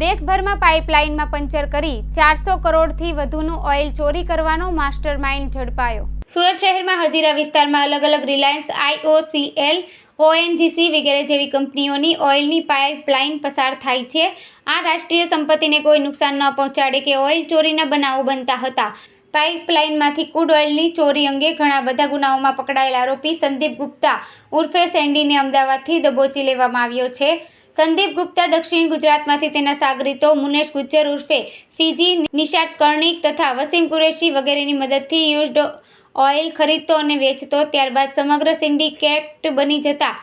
દેશભરમાં પાઇપલાઇનમાં પંચર કરી ચારસો કરોડથી વધુનું ઓઇલ ચોરી કરવાનો માસ્ટર માઇન્ડ ઝડપાયો. સુરત શહેરમાં હજીરા વિસ્તારમાં અલગ અલગ રિલાયન્સ આઈઓસીએલ ઓએનજીસી વગેરે જેવી કંપનીઓની ઓઇલની પાઇપલાઇન પસાર થાય છે. આ રાષ્ટ્રીય સંપત્તિને કોઈ નુકસાન ન પહોંચાડે કે ઓઇલ ચોરીના બનાવો બનતા હતા. પાઇપલાઇનમાંથી ક્રૂડ ઓઇલની ચોરી અંગે ઘણા બધા ગુનાઓમાં પકડાયેલ આરોપી સંદીપ ગુપ્તા ઉર્ફે સેન્ડીને અમદાવાદથી દબોચી લેવામાં આવ્યો છે. સંદીપ ગુપ્તા દક્ષિણ ગુજરાતમાંથી તેના સાગરીતો મુનેશ ગુજ્જર ઉર્ફે ફીજી નિશાત કર્ણિક તથા વસીમ કુરેશી વગેરેની મદદથી યુઝડ ઓઇલ ખરીદતો અને વેચતો. ત્યારબાદ સમગ્ર સિન્ડિકેટ બની જતા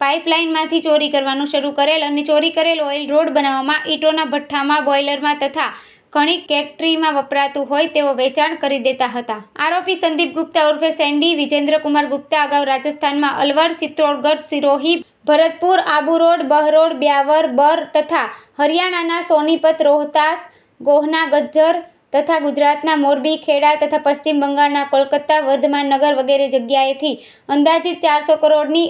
પાઇપલાઇનમાંથી ચોરી કરવાનું શરૂ કરેલ અને ચોરી કરેલ ઓઇલ રોડ બનાવવામાં ઈંટોના ભઠ્ઠામાં, બોઇલરમાં તથા ઘણી ફેક્ટરીમાં વપરાતું હોય તેવો વેચાણ કરી દેતા હતા. આરોપી સંદીપ ગુપ્તા ઉર્ફે સેન્ડી વિજેન્દ્રકુમાર ગુપ્તા અગાઉ રાજસ્થાનમાં અલવર ચિત્તોડગઢ સિરોહી ભરતપુર, આબુ રોડ બહરોડ બ્યાવર, બર તથા હરિયાણાના સોનીપત, રોહતાસ, ગોહના, ગજ્જર તથા ગુજરાતના મોરબી, ખેડા તથા પશ્ચિમ બંગાળના કોલકાતા, વર્ધમાન નગર વગેરે જગ્યાએથી અંદાજિત ચારસો કરોડની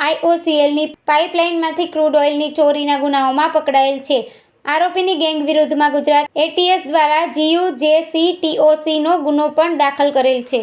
આઈઓસીએલની પાઇપલાઇનમાંથી ક્રૂડ ઓઇલની ચોરીના ગુનાઓમાં પકડાયેલ છે. આરોપીની ગેંગ વિરુદ્ધમાં ગુજરાત એટીએસ દ્વારા જીયુ જેસી ટીઓસીનો ગુનો પણ દાખલ કરેલ છે.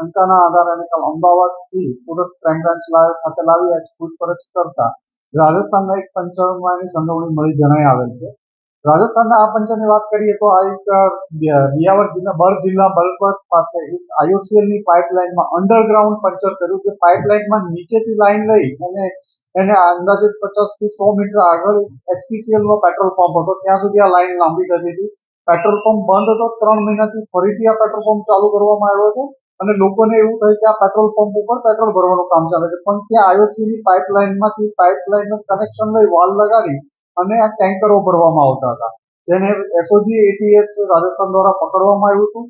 શંકાના આધારે અને અમદાવાદથી સુરત ક્રાઇમ બ્રાન્ચ ખાતે લાવી પૂછપરછ કરતા રાજસ્થાનના એક પંચરમાં એની સંડોવણી મળી જણાઈ આવેલ છે. રાજસ્થાનના આ પંચરની વાત કરીએ તો આ એક બિયાવર જિલ્લા બર જિલ્લા બલપત પાસે એક આઈઓસીએલની પાઇપલાઇનમાં અંડરગ્રાઉન્ડ પંચર કર્યું જે પાઇપલાઇનમાં નીચેથી લાઈન લઈ અને એને અંદાજે પચાસથી સો મીટર આગળ એચપીસીએલનો પેટ્રોલ પંપ હતો. ત્યાં સુધી આ લાઇન લાંબી થતી હતી. પેટ્રોલ પંપ બંધ હતો. ત્રણ મહિનાથી ફરીથી આ પેટ્રોલ પંપ ચાલુ કરવામાં આવ્યો હતો. અને લોકોને એવું થયું કે આ પેટ્રોલ પંપ ઉપર પેટ્રોલ ભરવાનું કામ ચાલે છે. પણ ત્યાં આયોસી ની પાઇપલાઇનમાંથી પાઇપલાઇનનું કનેક્શન લઈ વાલ લગાડી અને આ ટેન્કરો ભરવામાં આવતા હતા. જેને એસઓજી એટીએસ રાજસ્થાન દ્વારા પકડવામાં આવ્યું હતું.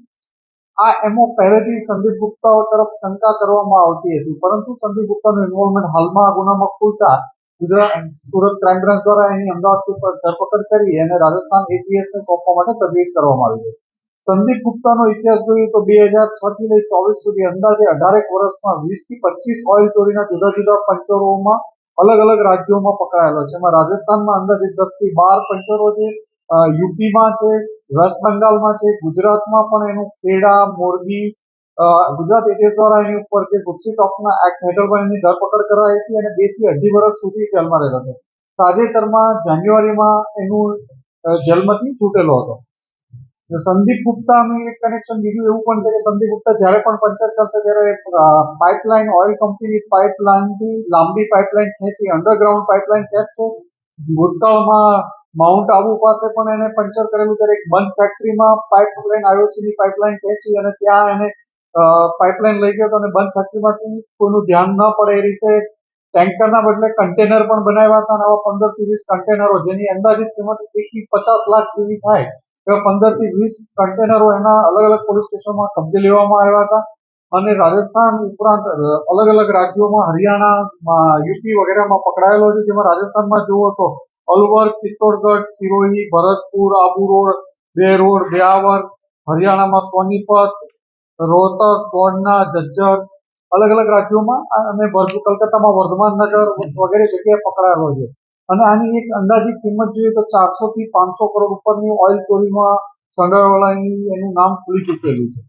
આ એમો પહેલેથી સંદીપ ગુપ્તાઓ તરફ શંકા કરવામાં આવતી હતી. પરંતુ સંદીપ ગુપ્તાનું ઇન્વોલ્વમેન્ટ હાલમાં આ ગુનામાં ખુલતા ગુજરાત સુરત ક્રાઇમ બ્રાન્ચ દ્વારા એની અમદાવાદ ધરપકડ કરી અને રાજસ્થાન એટીએસ ને સોંપવા માટે તજવીજ કરવામાં આવી છે સંદીપ ગુપ્તાનો ઇતિહાસ જોઈએ તો બે હજાર છ થી લઈ ચોવીસ સુધી અંદાજે અઢારેક વર્ષમાં વીસથી પચીસ ઓઇલ ચોરીના જુદા જુદા પંચરોમાં અલગ અલગ રાજ્યોમાં પકડાયેલો છે. એમાં રાજસ્થાનમાં અંદાજે દસથી બાર પંચરો છે યુપીમાં છે, વેસ્ટ બંગાળમાં છે, ગુજરાતમાં પણ એનું ખેડા, મોરબી ગુજરાત એટીએસ દ્વારા એની ઉપર જે ગુપ્સી ટોકના એક્ટ હેઠળ પણ એની ધરપકડ કરાઈ હતી અને બેથી અઢી વર્ષ સુધી જેલમાં રહેલો હતો. તાજેતરમાં જાન્યુઆરીમાં એનું જેલમાંથી છૂટેલો હતો. સંદીપ ગુપ્તાનું એક કનેક્શન બીજું એવું પણ છે કે સંદીપ ગુપ્તા જ્યારે પણ પંચર કરશે ત્યારે પાઇપલાઇન ઓઇલ કંપની પાઇપલાઇનથી લાંબી પાઇપલાઇન ખેંચી અંડરગ્રાઉન્ડ પાઇપલાઇન ખેંચશે. ભૂતકાળમાં માઉન્ટ આબુ પાસે પણ એને પંચર કરેલું ત્યારે એક બંધ ફેક્ટરીમાં પાઇપલાઇન આઈઓસી ની પાઇપલાઇન ખેંચી અને ત્યાં એને પાઇપલાઇન લઈ ગયો હતો અને બંધ ફેક્ટરીમાંથી કોઈનું ધ્યાન ન પડે એ રીતે ટેન્કરના બદલે કન્ટેનર પણ બનાવ્યા હતા અને આવા પંદરથી વીસ કન્ટેનરો જેની અંદાજિત કિંમત એક થી પચાસ લાખ જેવી થાય. પંદરથી વીસ કન્ટેનરો એના અલગ અલગ પોલીસ સ્ટેશનમાં કબજે લેવામાં આવ્યા હતા. અને રાજસ્થાન ઉપરાંત અલગ અલગ રાજ્યોમાં હરિયાણા યુપી વગેરેમાં પકડાયેલો છે. જેમાં રાજસ્થાનમાં જુઓ તો, અલવર, ચિત્તોડગઢ સિરોહી ભરતપુર, આબુ રોડ, બે રોડ બ્યાવર હરિયાણામાં સોનીપત રોહતક, ગોંડના, જજ્જર અલગ અલગ રાજ્યોમાં, અને કલકત્તામાં વર્ધમાન નગર વગેરે જગ્યાએ પકડાયેલો છે. અને આની એક અંદાજિત કિંમત જોઈએ તો ચારસો થી પાંચસો કરોડ ઉપરની ઓઇલ ચોરીમાં સંડોવાયેલાની એનું નામ ખુલી ચૂકેલું છે.